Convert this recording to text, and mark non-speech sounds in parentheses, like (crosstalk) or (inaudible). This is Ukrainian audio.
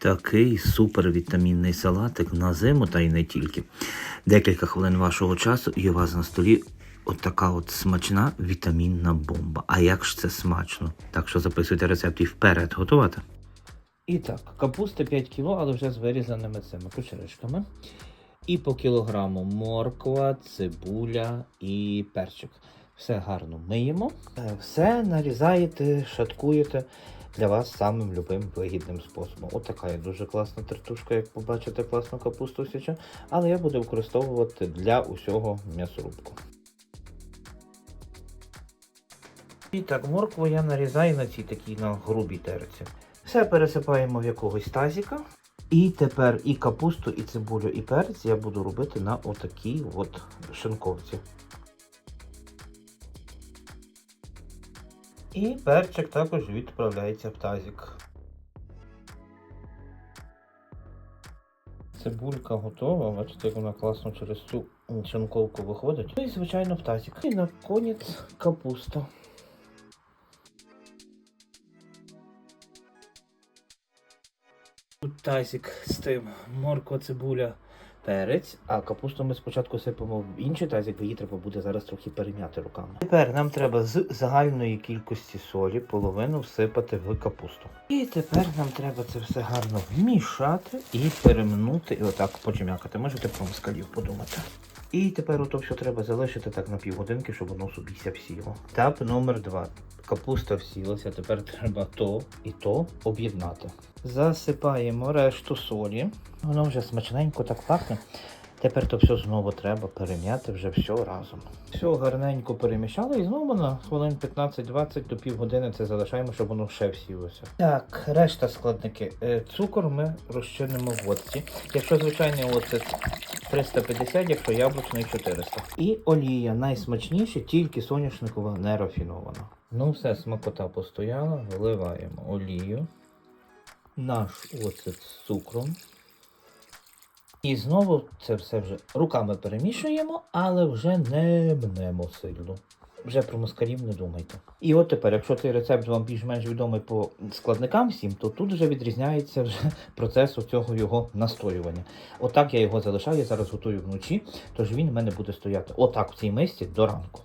Такий супервітамінний салатик на зиму та й не тільки. Декілька хвилин вашого часу і у вас на столі от така от смачна вітамінна бомба. А як ж це смачно? Так що записуйте рецепт і вперед готувати. І так, капусти 5 кг, але вже з вирізаними цими кучеришками. І по кілограму морква, цибуля і перчик. Все гарно миємо. Е, Все нарізаєте, шаткуєте для вас самим любим вигідним способом. От така є дуже класна тертушка, як побачите, класну капусту січу. Але я буду використовувати для усього м'ясорубку. І так, моркву я нарізаю на цій такій на грубій терці. Все пересипаємо в якогось тазіка. І тепер і капусту, і цибулю, і перець я буду робити на отакій от шинковці. І перчик також відправляється в тазик. Цибулька готова, бачите, як вона класно через цю шинковку виходить. Ну і, звичайно, в тазик. І на конець капуста. Тут тазик з тим морква, цибуля, перець, а капусту ми спочатку сипемо в інший тазик, бо її треба буде зараз трохи перем'яти руками. Тепер нам треба з загальної кількості солі половину всипати в капусту. І тепер нам треба це все гарно вмішати і перемнути, і отак почем'якати. Можете про москалів подумати. І тепер ото все треба залишити так на півгодинки, щоб воно собі ся всіло. Етап номер два. Капуста всілася, тепер треба то і то об'єднати. Засипаємо решту солі. Воно вже смачненько так пахне. Тепер то все знову треба перем'яти вже все разом. Все гарненько перемішали і знову на хвилин 15-20 до півгодини це залишаємо, щоб воно ще всілося. Так, решта складники. Е, Цукор ми розчинимо в водці. Якщо звичайний оцет 350, якщо яблучний 400. І олія найсмачніше, тільки соняшникова не рафінована. Ну все, смакота постояла, вливаємо олію, наш оцет з цукром. І знову це все вже руками перемішуємо, але вже не мнемо сильно. Вже про москалів не думайте. І от тепер, якщо цей рецепт вам більш-менш відомий по складникам всім, то тут вже відрізняється вже (laughs) процес цього його настоювання. Отак я його залишаю, я зараз готую вночі, тож він в мене буде стояти отак в цій мисці до ранку.